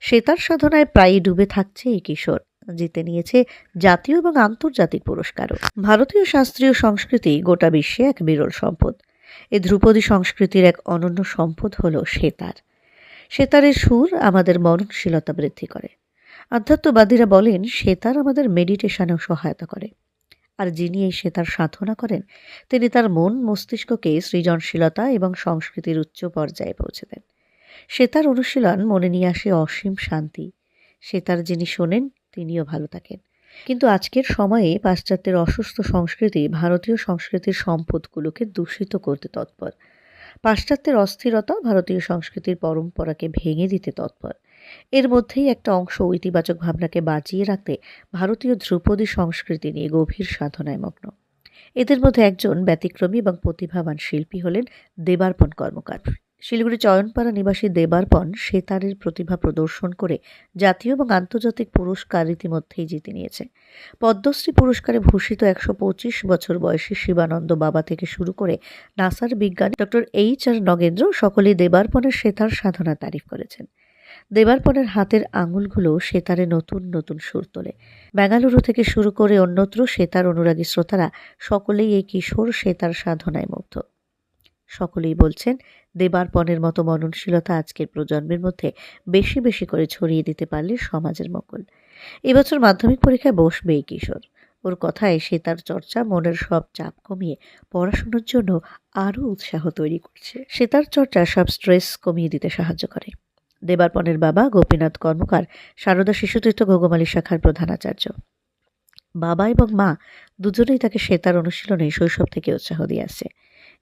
সেতার সাধনায় প্রায়ই ডুবে থাকছে এই কিশোর। জিতে নিয়েছে জাতীয় এবং আন্তর্জাতিক পুরস্কারও। ভারতীয় শাস্ত্রীয় সংস্কৃতি গোটা বিশ্বে এক বিরল সম্পদ। এ ধ্রুপদী সংস্কৃতির এক অনন্য সম্পদ হল সেতার। সেতারের সুর আমাদের মননশীলতা বৃদ্ধি করে। আধ্যাত্মবাদীরা বলেন, সেতার আমাদের মেডিটেশনেও সহায়তা করে। আর যিনি এই সেতার সাধনা করেন, তিনি তার মন, মস্তিষ্ককে সৃজনশীলতা এবং সংস্কৃতির উচ্চ পর্যায়ে পৌঁছে দেন সেতার অনুশীলন মনে নিয়ে আসে অসীম শান্তি। সেতার যিনি শোনেন, তিনিও ভালো থাকেন। কিন্তু আজকের সময়ে পাশ্চাত্যের অসুস্থ সংস্কৃতি ভারতীয় সংস্কৃতির সম্পদগুলোকে দূষিত করতে তৎপর। পাশ্চাত্যের অস্থিরতা ভারতীয় সংস্কৃতির পরম্পরাকে ভেঙে দিতে তৎপর। এর মধ্যেই একটা অংশ ইতিবাচক ভাবনাকে বাঁচিয়ে রাখতে ভারতীয় ধ্রুপদী সংস্কৃতি নিয়ে গভীর সাধনায় মগ্ন। এদের মধ্যে একজন ব্যতিক্রমী এবং প্রতিভাবান শিল্পী হলেন দেবার্পণ কর্মকার। শিলিগুড়ি চয়নপাড়া নিবাসী দেবার্পণ সেতারের প্রতিভা প্রদর্শন করে জাতীয় এবং আন্তর্জাতিক পুরস্কার ইতিমধ্যেই জিতে নিয়েছে। পদ্মশ্রী পুরস্কারে ভূষিত একশো পঁচিশ বছর বয়সী শিবানন্দ বাবা থেকে শুরু করে নাসার বিজ্ঞানী ডক্টর এইচ আর নগেন্দ্র সকলেই দেবার্পণের সেতার সাধনা তারিফ করেছেন। দেবার্পণের হাতের আঙুলগুলো সেতারে নতুন নতুন সুর তোলে। বেঙ্গালুরু থেকে শুরু করে অন্যত্র সেতার অনুরাগী শ্রোতারা সকলেই এই কিশোর সেতার সাধনায় মুগ্ধ। সকলেই বলছেন দেবার্পণের মতো মননশীলতা আজকের প্রজন্মের মধ্যে বেশি বেশি করে ছড়িয়ে দিতে পারলে সমাজের মঙ্গল। এবছর মাধ্যমিক পরীক্ষায় বসবে এই কিশোর। ওর কথায় সে তার চর্চা মনের সব চাপ কমিয়ে পড়াশোনার জন্য আরও উৎসাহ তৈরি করছে। সে তার চর্চা সব স্ট্রেস কমিয়ে দিতে সাহায্য করে। দেবার্পণের বাবা গোপীনাথ কর্মকার, সারদা শিশুতীর্থ ঘোগমালী শাখার প্রধানাচার্য। বাবা এবং মা দুজনেই তাকে সেতার অনুশীলনে শৈশব থেকে উৎসাহ দিয়ে আসছে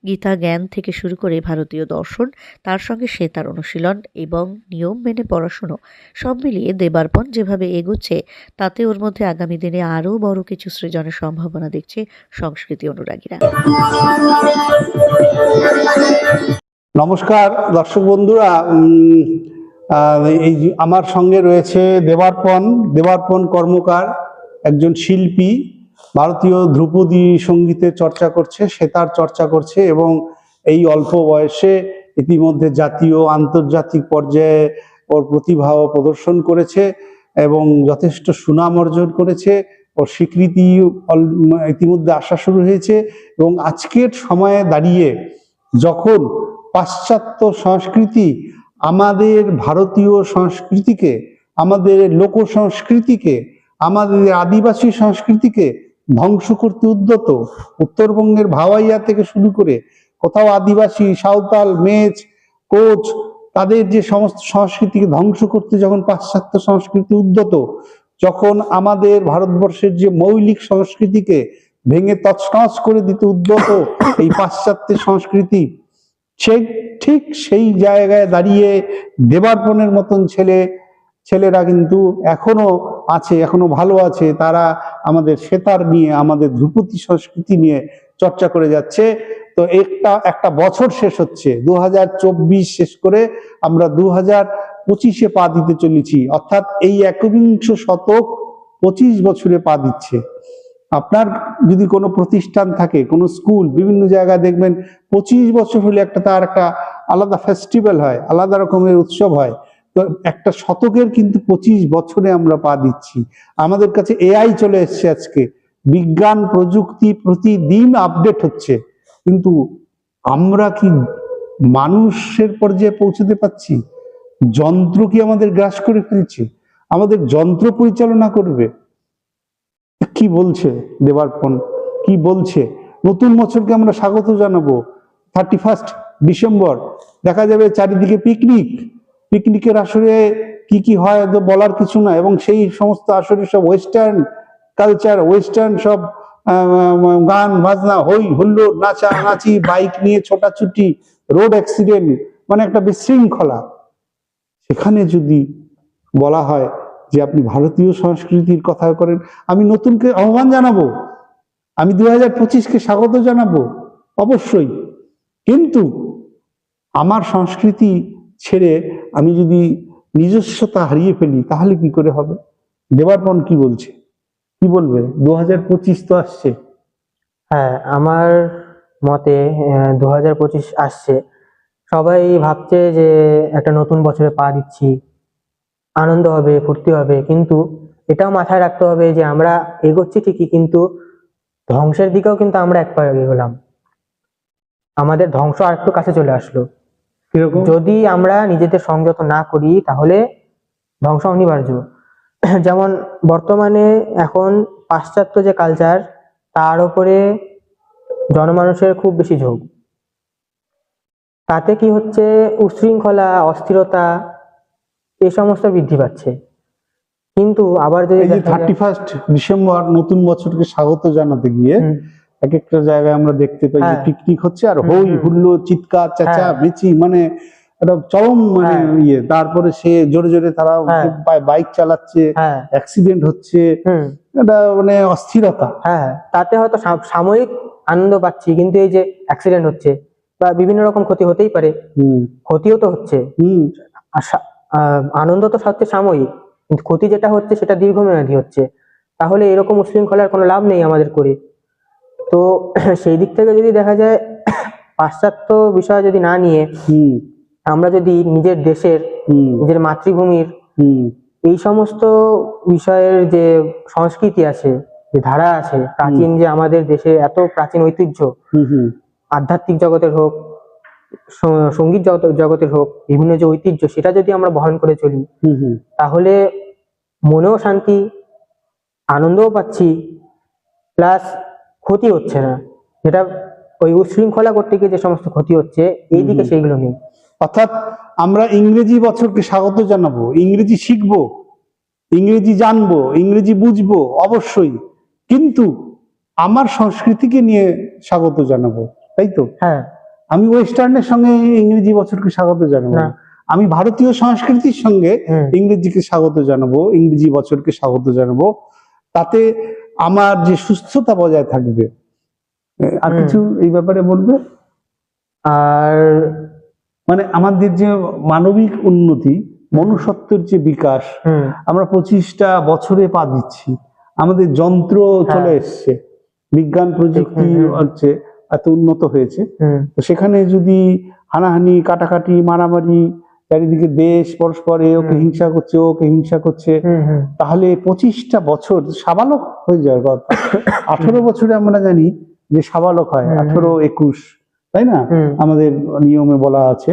গীতা জ্ঞান থেকে শুরু করে ভারতীয় দর্শন, তার সঙ্গে সেতার অনুশীলন এবং নিয়ম মেনে পড়াশুনো সব মিলিয়ে দেবার্পণ যেভাবে এগোচ্ছে, তাতে ওর মধ্যে আগামী দিনে আরও বড় কিছু সৃজনের সম্ভাবনা দেখছে সংস্কৃতি অনুরাগীরা। নমস্কার দর্শক বন্ধুরা এই আমার সঙ্গে রয়েছে দেবার্পণ দেবার্পণ কর্মকার, একজন শিল্পী, ভারতীয় ধ্রুপদী সঙ্গীতের চর্চা করছে সেতার চর্চা করছে এবং এই অল্প বয়সে ইতিমধ্যে জাতীয় আন্তর্জাতিক পর্যায়ে ওর প্রতিভাও প্রদর্শন করেছে এবং যথেষ্ট সুনাম অর্জন করেছে। ওর স্বীকৃতি ইতিমধ্যে আসা শুরু হয়েছে এবং আজকের সময়ে দাঁড়িয়ে যখন পাশ্চাত্য সংস্কৃতি আমাদের ভারতীয় সংস্কৃতিকে, আমাদের লোক সংস্কৃতিকে আমাদের আদিবাসী সংস্কৃতিকে ধ্বংস করতে উদ্যত উত্তরবঙ্গের ভাওয়াইয়া থেকে শুরু করে কোথাও আদিবাসী, সাঁওতাল মেচ কোচ, তাদের যে সমস্ত সংস্কৃতিকে ধ্বংস করতে যখন পাশ্চাত্য সংস্কৃতি উদ্যত, যখন আমাদের ভারতবর্ষের যে মৌলিক সংস্কৃতিকে ভেঙে তছনছ করে দিতে উদ্যত, এই পাশ্চাত্যের সংস্কৃতি সেই ঠিক সেই জায়গায় দাঁড়িয়ে দেবার্পণের মতন ছেলে, ছেলেরা কিন্তু এখনও আছে, এখনও ভালো আছে। তারা আমাদের সেতার নিয়ে, আমাদের ধ্রুপদী সংস্কৃতি নিয়ে চর্চা করে যাচ্ছে। তো একটা একটা বছর শেষ হচ্ছে। দু হাজার চব্বিশ শেষ করে আমরা দু হাজার পঁচিশে পা দিতে চলেছি। অর্থাৎ এই একবিংশ শতক পঁচিশ বছরে পা দিচ্ছে। আপনার যদি কোনো প্রতিষ্ঠান থাকে, কোনো স্কুল, বিভিন্ন জায়গায় দেখবেন পঁচিশ বছর হলে একটা তার একটা আলাদা ফেস্টিভ্যাল হয়, আলাদা রকমের উৎসব হয়। তো একটা শতকের কিন্তু পঁচিশ বছরে আমরা পা দিচ্ছি। আমাদের কাছে এআই চলে এসছে আজকে। বিজ্ঞান, প্রযুক্তি প্রতিদিন আপডেট হচ্ছে। কিন্তু আমরা কি মানুষের পর্যায়ে পৌঁছতে পারছি? যন্ত্র কি আমাদের গ্রাস করে ফেলছে? আমাদের যন্ত্র পরিচালনা করবে? কি বলছে দেবার্পণ? কি বলছে? নতুন বছরকে আমরা স্বাগত জানাব। Thirty first December. দেখা যাবে চারিদিকে পিকনিক। পিকনিকের আসরে কি কি হয় বলার কিছু না এবং সেই সমস্ত আসরে সব ওয়েস্টার্ন কালচার ওয়েস্টার্ন সব গান, বাজনা হই হুল্লোড়, নাচা, নাচি বাইক নিয়ে ছোটাছুটি রোড অ্যাক্সিডেন্ট মানে একটা বিশৃঙ্খলা। সেখানে যদি বলা হয় যে আপনি ভারতীয় সংস্কৃতির কথা করেন, আমি নতুনকে আহ্বান জানাব। আমি দু হাজার পঁচিশকে স্বাগত জানাব, অবশ্যই। কিন্তু আমার সংস্কৃতি ছেড়ে আমি যদি নিজস্বতা হারিয়ে ফেলি, তাহলে কি করে হবে? দেবার্পণ কি বলছে? কি বলবে? দু হাজার পঁচিশ তো আসছে। হ্যাঁ আমার মতে দু হাজার পঁচিশ আসছে। সবাই ভাবছে যে একটা নতুন বছরে পা দিচ্ছি। আনন্দ হবে ফুর্তি হবে। কিন্তু এটাও মাথায় রাখতে হবে যে আমরা এগোচ্ছি ঠিকই কিন্তু ধ্বংসের দিকেও কিন্তু আমরা এক পা এগোলাম আমাদের ধ্বংস আর একটু কাছে চলে আসলো। যদি আমরা নিজেদের সংযত না করি তাহলে ধ্বংস অনিবার্য। যেমন বর্তমানে এখন পাশ্চাত্য যে কালচার তার উপরে জনমানুষের খুব বেশি ঝোঁক। তাতে কি হচ্ছে? উশৃঙ্খলা অস্থিরতা এই সমস্ত বৃদ্ধি পাচ্ছে। কিন্তু আবার যদি থার্টি ফার্স্ট ডিসেম্বর নতুন বছরকে স্বাগত জানাতে গিয়ে এক একটা জায়গায় আমরা দেখতে পাই যে হ্যাঁ। পিকনিক হচ্ছে আর হই হুল্লো চিৎকার চেঁচা হ্যাঁ। মেচি মানে একটা চরম মানে হ্যাঁ। ইয়ে। তারপরে সে জোরে জোরে তারা হ্যাঁ। বাইক চালাচ্ছে হ্যাঁ। অ্যাক্সিডেন্ট হচ্ছে। এটা মানে অস্থিরতা। হ্যাঁ তাতে হয়তো সাময়িক আনন্দ পাচ্ছি কিন্তু এই যে অ্যাক্সিডেন্ট হচ্ছে বা বিভিন্ন রকম ক্ষতি হতেই পারে। ক্ষতিও তো হচ্ছে। আনন্দ তো সত্যি সাময়িক কিন্তু ক্ষতি যেটা হচ্ছে সেটা দীর্ঘমেয়াদী হচ্ছে। তাহলে এরকম উশৃঙ্খলার কোনো লাভ নেই আমাদের করে। তো সেই দিক থেকে যদি দেখা যায় পাশ্চাত্য বিষয় যদি না নিয়ে আমরা যদি নিজের দেশের নিজের মাতৃভূমির এই সমস্ত বিষয়ের যে সংস্কৃতি আছে যে ধারা আছে প্রাচীন যে আমাদের দেশে এত প্রাচীন ঐতিহ্য আধ্যাত্মিক জগতের হোক সংগীত জগত- জগতের হোক বিভিন্ন যে ঐতিহ্য সেটা যদি আমরা বহন করে চলি তাহলে মনেও শান্তি আনন্দও পাচ্ছি প্লাস ক্ষতি হচ্ছে না। যেটা ওই উশৃঙ্খলা করতে গিয়ে যে সমস্ত ক্ষতি হচ্ছে এই দিকে সেইগুলো নেই। অর্থাৎ আমরা ইংরেজি বছরকে স্বাগত জানাব ইংরেজি শিখব ইংরেজি জানব ইংরেজি বুঝব অবশ্যই। কিন্তু আমার সংস্কৃতিকে নিয়ে স্বাগত জানাব তাই তো? হ্যাঁ। আমি ওয়েস্টার্নের সঙ্গে ইংরেজি বছরকে স্বাগত জানাব। আমি ভারতীয় সংস্কৃতির সঙ্গে ইংরেজিকে স্বাগত জানাব ইংরেজি বছরকে স্বাগত জানাব। তাতে আমার যে সুস্থতা বজায় থাকবে আর কিছু এই ব্যাপারে বলবে? আর মানে আমাদের যে মানবিক উন্নতি মনুষ্যত্বের যে বিকাশ আমরা পঁচিশটা বছরে পা দিচ্ছি। আমাদের যন্ত্র চলে এসছে। বিজ্ঞান প্রযুক্তি হ্যাঁ। হচ্ছে। এত উন্নত হয়েছে। তো সেখানে যদি হানাহানি কাটাকাটি মারামারি চারিদিকে দেশ পরস্পরে ওকে হিংসা করছে ওকে হিংসা করছে তাহলে পঁচিশটা বছর সাবালক হয়ে যাওয়ার কথা। আঠারো বছরে আমরা জানি যে সাবালক হয়। আঠারো একুশ তাই না? আমাদের নিয়মে বলা আছে।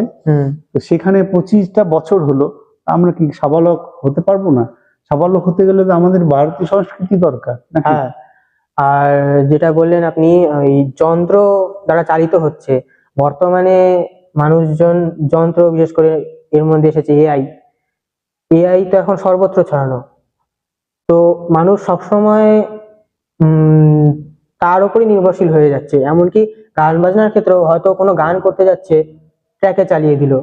তো সেখানে পঁচিশটা বছর হলো আমরা কি সাবালক হতে পারব না? সাবালক হতে গেলে তো আমাদের ভারতীয় সংস্কৃতি দরকার হ্যাঁ। আর যেটা বললেন আপনি ওই যন্ত্র দ্বারা চালিত হচ্ছে। বর্তমানে মানুষজন যন্ত্র, বিশেষ করে এর মধ্যে এসেছে এআই। এআই তো এখন সর্বত্র ছড়ানো। তো মানুষ সবসময় তার উপরই নির্ভরশীল হয়ে যাচ্ছে। এমনকি গান বাজনার ক্ষেত্রেও হয়তো কোনো গান করতে যাচ্ছে, ট্র্যাকে চালিয়ে দিল।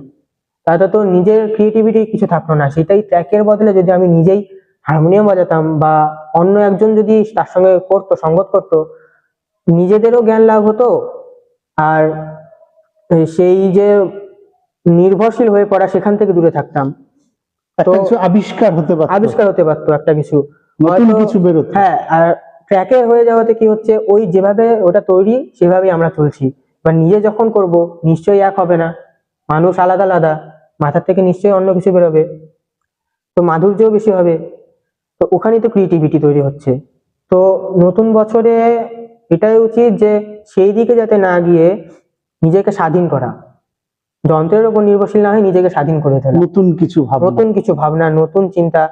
তাতে তো নিজের ক্রিয়েটিভিটি কিছু থাকল না। সেটাই ট্র্যাকের বদলে যদি আমি নিজেই হারমোনিয়াম বাজাতাম বা অন্য একজন যদি তার সঙ্গে করতো সঙ্গত করতো নিজেদেরও জ্ঞান লাভ হতো। আর সেই যে নির্ভরশীল হয়ে পড়া সেখান থেকে দূরে থাকতাম। তো- আবিষ্কার হতে পারতো। আবিষ্কার হতে পারতো একটা কিছু। নতুন কিছু বেরোতো। হ্যাঁ আর ট্র্যাকে হয়ে যাওয়াতে কি হচ্ছে ওই যেভাবে ওটা তৈরি সেভাবেই আমরা চলছি। এবার নিজে যখন করব নিশ্চয়ই এক হবে না। মানুষ আলাদা আলাদা মাথার থেকে নিশ্চয়ই অন্য কিছু বেরোবে। তো মাধুর্যও বেশি হবে। তো ওখানেই তো ক্রিয়েটিভিটি তৈরি হচ্ছে। তো নতুন বছরে এটাই উচিত যে সেই দিকে যাতে না গিয়ে নিজেকে স্বাধীন করা। যন্ত্রের উপর নির্ভরশীল না হয়ে নিজেকে স্বাধীন করে তোলা। নতুন কিছু ভাবনা। নতুন কিছু ভাবনা নতুন চিন্তা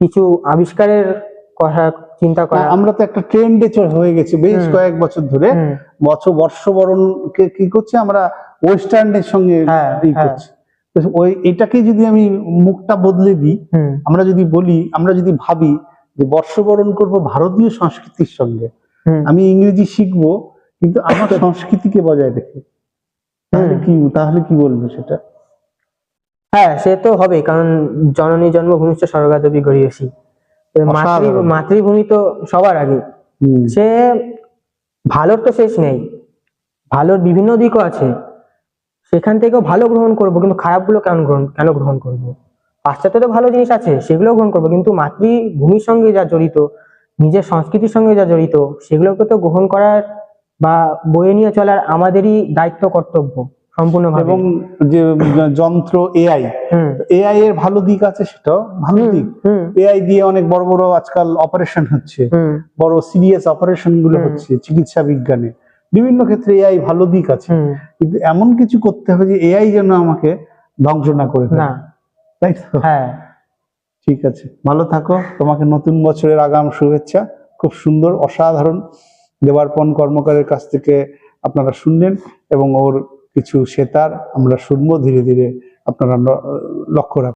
কিছু আবিষ্কারের কথা চিন্তা করা। আমরা তো একটা ট্রেন্ডে হয়ে গেছি বেশ কয়েক বছর ধরে। বছর বর্ষবরণ কে কি করছে আমরা? ওয়েস্টার্নের সঙ্গে হ্যাঁ। করছি। ওই এটাকে যদি আমি মুখটা বদলে দিই আমরা যদি বলি আমরা যদি ভাবি যে বর্ষবরণ করব ভারতীয় সংস্কৃতির সঙ্গে আমি ইংরেজি শিখব কিন্তু আমার সংস্কৃতিকে বজায় রেখে তাহলে কি তাহলে কি বলব সেটা? হ্যাঁ সে তো হবে কারণ জননী জন্মভূমি স্বর্গাদবি গড়িয়েছি মাতৃভূমি তো সবার আগে। সে ভালোর তো শেষ নেই। ভালোর বিভিন্ন দিকও আছে। সেখান থেকেও ভালো গ্রহণ করব কিন্তু খারাপগুলো কেন গ্রহণ কেন গ্রহণ করব? পাশ্চাত্যে তো ভালো জিনিস আছে সেগুলো গ্রহণ করব কিন্তু মাতৃভূমির সঙ্গে যা জড়িত নিজের সংস্কৃতির সঙ্গে যা জড়িত সেগুলোকে তো গ্রহণ করার বা বয়ে নিয়ে চলার আমাদেরই দায়িত্ব কর্তব্য সম্পূর্ণভাবে। এবং যে যন্ত্র এআই হুম। এআই এর ভালো দিক আছে সেটাও ভালো দিক। হুম। এআই দিয়ে অনেক বড় বড় আজকাল অপারেশন হচ্ছে বড় সিরিয়াস অপারেশনগুলো হচ্ছে চিকিৎসা বিজ্ঞানে। বিভিন্ন ক্ষেত্রে এআই ভালো দিক আছে। কিন্তু এমন কিছু করতে হবে যে এআই যেন আমাকে ধ্বংস না করে না। তাই তো? হ্যাঁ। ঠিক আছে। ভালো থাকো। তোমাকে নতুন বছরের আগাম শুভেচ্ছা। খুব সুন্দর অসাধারণ দেবার্পণ কর্মকারের কাছ থেকে আপনারা শুনলেন এবং ওর কিছু সেতার আমরা শুনব ধীরে ধীরে। আপনারা লক্ষ্য রাখবেন